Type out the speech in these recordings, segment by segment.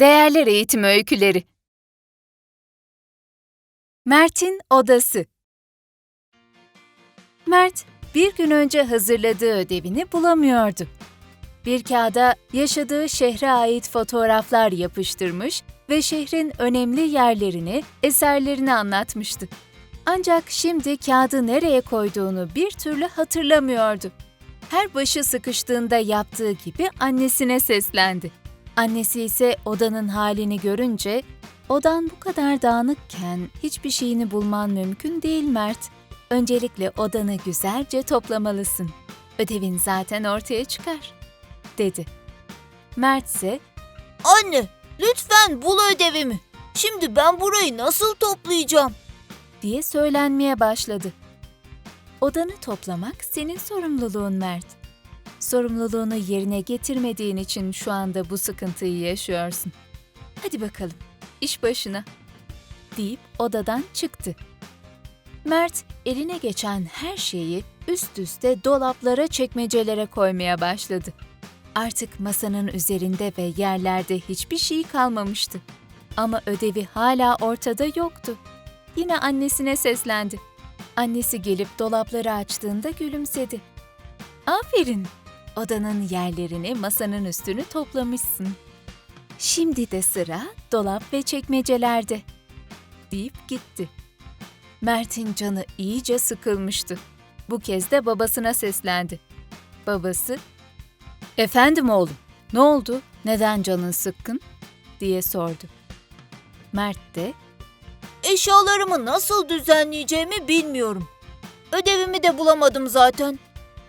Değerler Eğitim Öyküleri Mert'in Odası Mert, bir gün önce hazırladığı ödevini bulamıyordu. Bir kağıda yaşadığı şehre ait fotoğraflar yapıştırmış ve şehrin önemli yerlerini, eserlerini anlatmıştı. Ancak şimdi kağıdı nereye koyduğunu bir türlü hatırlamıyordu. Her başı sıkıştığında yaptığı gibi annesine seslendi. Annesi ise odanın halini görünce, odan bu kadar dağınıkken hiçbir şeyini bulman mümkün değil Mert. Öncelikle odanı güzelce toplamalısın. Ödevin zaten ortaya çıkar, dedi. Mert ise Anne, lütfen bul ödevimi. Şimdi ben burayı nasıl toplayacağım? diye söylenmeye başladı. Odanı toplamak senin sorumluluğun Mert. Sorumluluğunu yerine getirmediğin için şu anda bu sıkıntıyı yaşıyorsun. Hadi bakalım, iş başına. deyip odadan çıktı. Mert eline geçen her şeyi üst üste dolaplara, çekmecelere koymaya başladı. Artık masanın üzerinde ve yerlerde hiçbir şey kalmamıştı. Ama ödevi hala ortada yoktu. Yine annesine seslendi. Annesi gelip dolapları açtığında gülümsedi. Aferin. Odanın yerlerini, masanın üstünü toplamışsın. Şimdi de sıra dolap ve çekmecelerde. deyip gitti. Mert'in canı iyice sıkılmıştı. Bu kez de babasına seslendi. Babası, "Efendim oğlum, ne oldu? Neden canın sıkkın?" diye sordu. Mert de, Eşyalarımı nasıl düzenleyeceğimi bilmiyorum. Ödevimi de bulamadım zaten.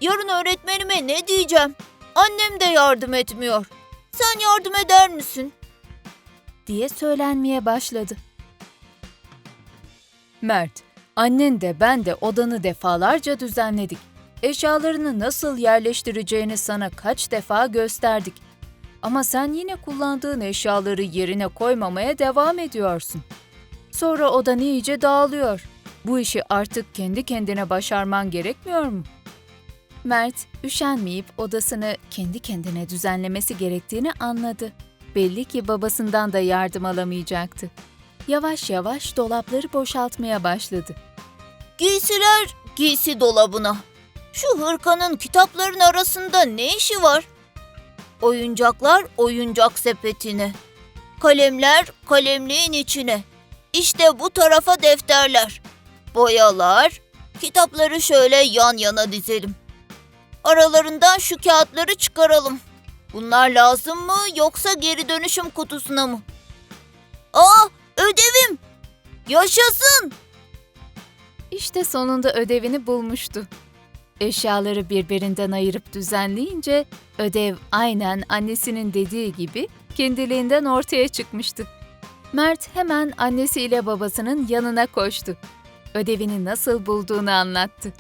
Yarın öğretmenime ne diyeceğim? Annem de yardım etmiyor. Sen yardım eder misin? diye söylenmeye başladı. Mert, annen de ben de odanı defalarca düzenledik. Eşyalarını nasıl yerleştireceğini sana kaç defa gösterdik. Ama sen yine kullandığın eşyaları yerine koymamaya devam ediyorsun. Sonra odan iyice dağılıyor. Bu işi artık kendi kendine başarman gerekmiyor mu? Mert, üşenmeyip odasını kendi kendine düzenlemesi gerektiğini anladı. Belli ki babasından da yardım alamayacaktı. Yavaş yavaş dolapları boşaltmaya başladı. Giysiler giysi dolabına. Şu hırkanın kitapların arasında ne işi var? Oyuncaklar oyuncak sepetine. Kalemler kalemliğin içine. İşte bu tarafa defterler. Boyalar. Kitapları şöyle yan yana dizelim. Aralarından şu kağıtları çıkaralım. Bunlar lazım mı yoksa geri dönüşüm kutusuna mı? Aa ödevim. Yaşasın. İşte sonunda ödevini bulmuştu. Eşyaları birbirinden ayırıp düzenleyince ödev aynen annesinin dediği gibi kendiliğinden ortaya çıkmıştı. Mert hemen annesiyle babasının yanına koştu. Ödevini nasıl bulduğunu anlattı.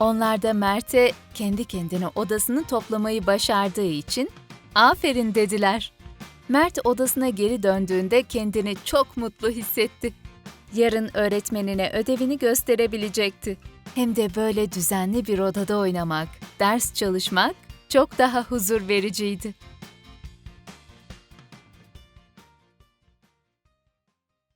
Onlar da Mert'e kendi kendine odasını toplamayı başardığı için aferin dediler. Mert odasına geri döndüğünde kendini çok mutlu hissetti. Yarın öğretmenine ödevini gösterebilecekti. Hem de böyle düzenli bir odada oynamak, ders çalışmak çok daha huzur vericiydi.